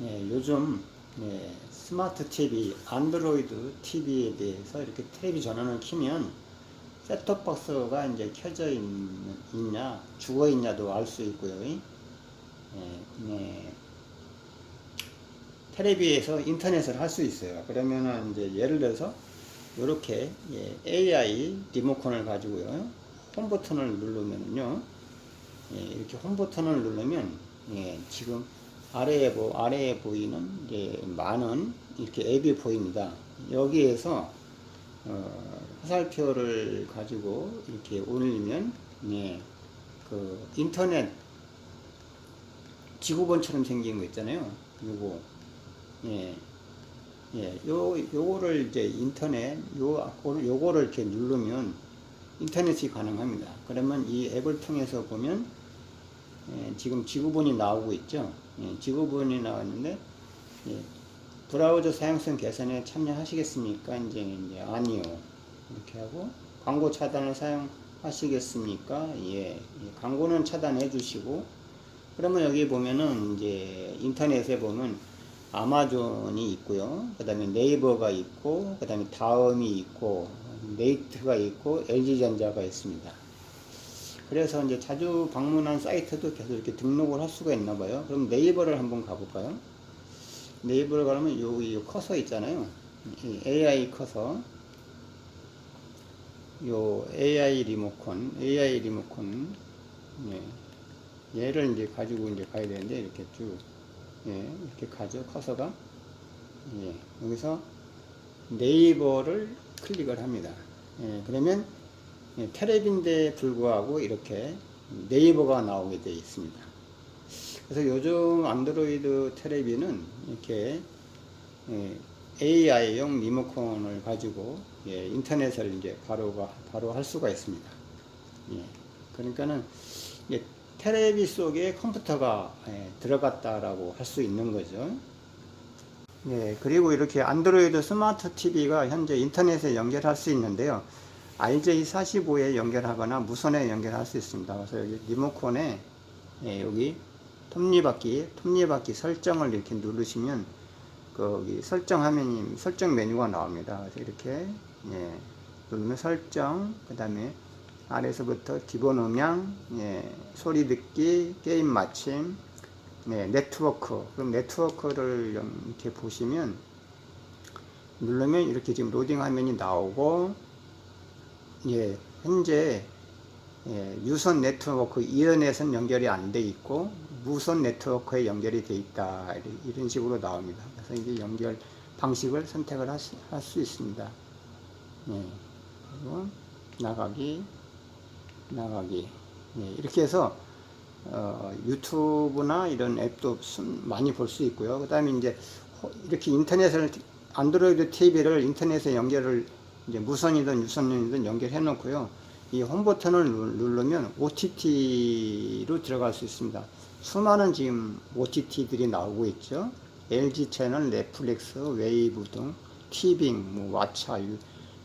예, 요즘 예, 스마트 TV, 안드로이드 TV에 대해서 이렇게 텔레비 전원을 키면 셋톱 박스가 이제 켜져 있는, 있냐, 죽어 있냐도 알 수 있고요. 예, 네. 텔레비에서 인터넷을 할 수 있어요. 그러면은 이제 예를 들어서 이렇게 예, AI 리모컨을 가지고요. 홈 버튼을 누르면요. 예, 이렇게 홈 버튼을 누르면 예, 지금 아래에 보 아래에 보이는 이제 많은 이렇게 앱이 보입니다. 여기에서 어, 화살표를 가지고 이렇게 올리면 예, 그 인터넷 지구본처럼 생긴 거 있잖아요. 요거 예. 예, 요, 요거를 이제 인터넷, 요, 요거를 이렇게 누르면 인터넷이 가능합니다. 그러면 이 앱을 통해서 보면, 예, 지금 지구본이 나오고 있죠. 예, 지구본이 나왔는데, 예, 브라우저 사용성 개선에 참여하시겠습니까? 이제, 이제 아니요. 이렇게 하고, 광고 차단을 사용하시겠습니까? 예, 예, 광고는 차단해 주시고, 그러면 여기 보면은 이제 인터넷에 보면 아마존이 있고요. 그 다음에 네이버가 있고, 그 다음에 다음이 있고, 네이트가 있고, LG전자가 있습니다. 그래서 이제 자주 방문한 사이트도 계속 이렇게 등록을 할 수가 있나 봐요. 그럼 네이버를 한번 가볼까요? 네이버를 가면 여기 요 커서 있잖아요. 이 AI 커서. 요 AI 리모컨, AI 리모컨, 예. 얘를 이제 가지고 이제 가야 되는데, 이렇게 쭉. 예, 이렇게 가죠. 커서가. 예, 여기서 네이버를 클릭을 합니다. 예, 그러면 예, 텔레비인데 불구하고 이렇게 네이버가 나오게 되어 있습니다. 그래서 요즘 안드로이드 텔레비는 이렇게 예, AI용 리모컨을 가지고 예, 인터넷을 이제 바로가 바로 할 수가 있습니다. 예, 그러니까는 예, 텔레비 속에 컴퓨터가 예, 들어갔다라고 할 수 있는 거죠. 네, 그리고 이렇게 안드로이드 스마트 TV가 현재 인터넷에 연결할 수 있는데요. RJ45에 연결하거나 무선에 연결할 수 있습니다. 그래서 여기 리모컨에 예, 여기 톱니바퀴, 톱니바퀴 설정을 이렇게 누르시면 거기 설정 화면이 설정 메뉴가 나옵니다. 그래서 이렇게 예, 누르면 설정, 그 다음에 아래서부터 기본 음향, 예, 소리 듣기, 게임 마침, 네, 네트워크. 그럼 네트워크를 이렇게 보시면 누르면 이렇게 지금 로딩 화면이 나오고 예, 현재 예, 유선 네트워크 이어넷은 연결이 안 돼 있고 무선 네트워크에 연결이 돼 있다 이런 식으로 나옵니다. 그래서 이제 연결 방식을 선택을 할 수 있습니다. 예, 그리고 나가기 나가기 예, 이렇게 해서 어, 유튜브나 이런 앱도 많이 볼 수 있고요. 그 다음에 이제 이렇게 인터넷을 안드로이드 TV를 인터넷에 연결을 이제 무선이든 유선이든 연결해 놓고요. 이 홈 버튼을 누르면 OTT로 들어갈 수 있습니다. 수많은 지금 OTT들이 나오고 있죠. LG 채널, 넷플릭스, 웨이브 등, 티빙, 뭐 왓챠, 유,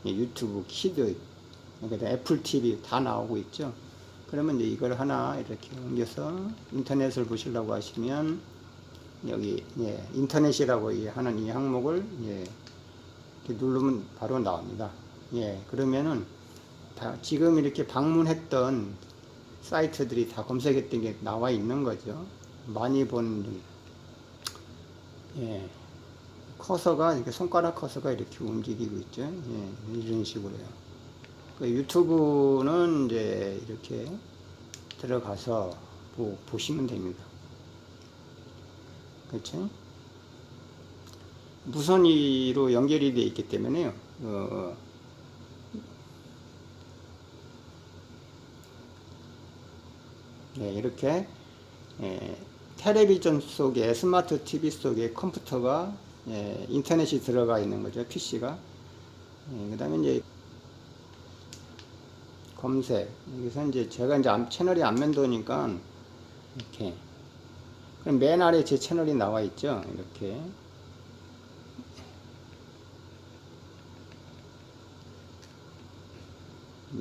유튜브, 키드, 그다음 애플 TV 다 나오고 있죠. 그러면 이제 이걸 하나 이렇게 옮겨서 인터넷을 보시려고 하시면 여기 예, 인터넷이라고 하는 이 항목을 예, 이렇게 누르면 바로 나옵니다. 예, 그러면은 다 지금 이렇게 방문했던 사이트들이 다 검색했던 게 나와 있는 거죠. 많이 본 예, 커서가 이렇게 손가락 커서가 이렇게 움직이고 있죠. 예, 이런 식으로요. 그 유튜브는 이제 이렇게 들어가서 보, 보시면 됩니다. 그렇죠? 무선이로 연결이 되어 있기 때문에요. 어, 네, 이렇게 예, 텔레비전 속에 스마트 TV 속에 컴퓨터가 예, 인터넷이 들어가 있는 거죠. PC가. 예, 그 다음에 이제 검색 여기서 이제 제가 이제 채널이 안면도니까 이렇게 그럼 맨 아래 제 채널이 나와 있죠 이렇게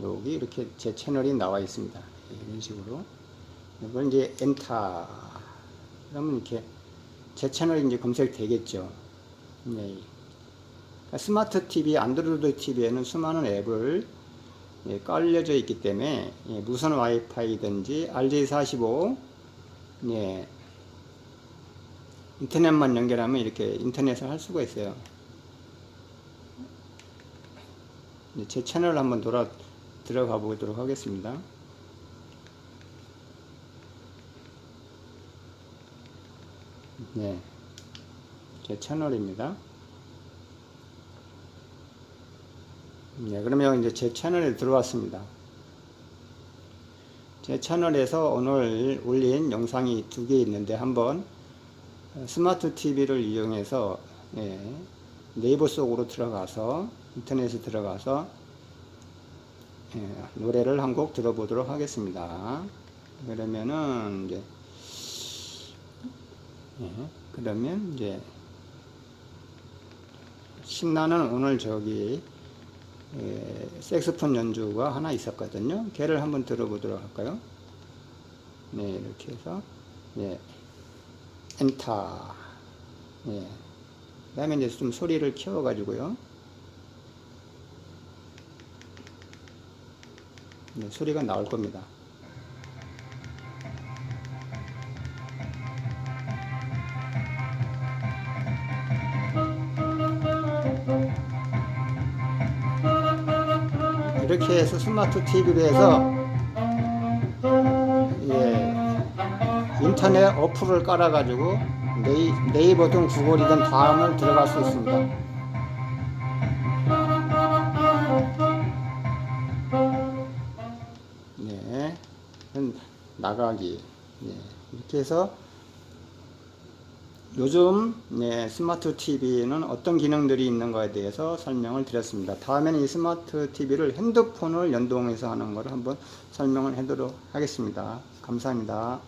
여기 이렇게 제 채널이 나와 있습니다 이런 식으로 이걸 이제 엔터 그러면 이렇게 제 채널이 이제 검색되겠죠. 예. 그러니까 스마트 TV, 안드로이드 TV에는 수많은 앱을 예, 깔려져 있기 때문에 예, 무선 와이파이든지 RJ45 예, 인터넷만 연결하면 이렇게 인터넷을 할 수가 있어요. 네, 제 채널 한번 돌아 들어가 보도록 하겠습니다. 네, 제 채널입니다. 네, 그러면 이제 제 채널에 들어왔습니다. 제 채널에서 오늘 올린 영상이 두 개 있는데 한번 스마트 TV를 이용해서 예, 네이버 속으로 들어가서 인터넷에 들어가서 예, 노래를 한 곡 들어보도록 하겠습니다. 그러면은 이제 예, 그러면 이제 신나는 오늘 저기 예, 색스폰 연주가 하나 있었거든요. 걔를 한번 들어보도록 할까요? 네, 이렇게 해서 예, 엔터. 예. 그다음에 이제 좀 소리를 키워가지고요. 소리가 나올 겁니다. 이렇게 해서 스마트 TV로 해서 예, 인터넷 어플을 깔아가지고 네이, 네이버든 구글이든 다음을 들어갈 수 있습니다. 나가기. 네, 이렇게 해서 요즘 네, 스마트 TV는 어떤 기능들이 있는 거에 대해서 설명을 드렸습니다. 다음에는 이 스마트 TV를 핸드폰을 연동해서 하는 것을 한번 설명을 해도록 하겠습니다. 감사합니다.